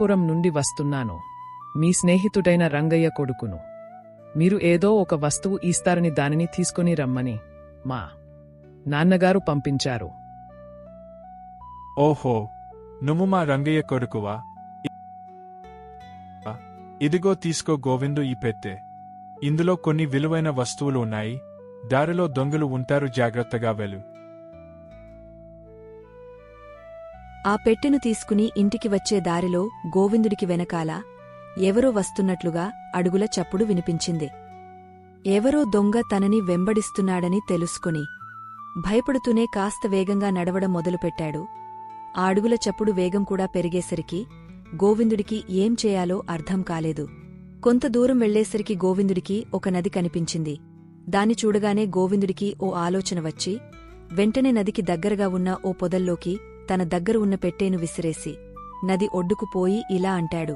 అనంతపురం నుండి వస్తున్నాను. మీ స్నేహితుడైన రంగయ్య కొడుకును. మీరు ఏదో ఒక వస్తువు ఇస్తారని దానిని తీసుకుని రమ్మని. మా నాన్నగారు పంపించారు. ఓహో నువ్వు మా రంగయ్య కొడుకువా? ఇదిగో తీసుకో గోవిందు ఈ పెట్టె. ఇందులో కొన్ని విలువైన వస్తువులు ఉన్నాయి. దారిలో దొంగలు ఉంటారు జాగ్రత్తగా వెళ్ళు. ఆ పెట్టెను తీసుకుని ఇంటికి వచ్చే దారిలో గోవిందుడికి వెనకాల ఎవరో వస్తున్నట్లుగా అడుగుల చప్పుడు వినిపించింది. ఎవరో దొంగ తనని వెంబడిస్తున్నాడని తెలుసుకుని భయపడుతూనే కాస్త వేగంగా నడవడం మొదలుపెట్టాడు. ఆ అడుగుల చప్పుడు వేగం కూడా పెరిగేసరికి గోవిందుడికి ఏం చేయాలో అర్థం కాలేదు. కొంత దూరం వెళ్ళేసరికి గోవిందుడికి ఒక నది కనిపించింది. దాని చూడగానే గోవిందుడికి ఓ ఆలోచన వచ్చి వెంటనే నదికి దగ్గరగా ఉన్న ఓ పొదల్లోకి తన దగ్గర ఉన్న పెట్టేను విసిరేసి నది ఒడ్డుకు పోయి ఇలా అంటాడు.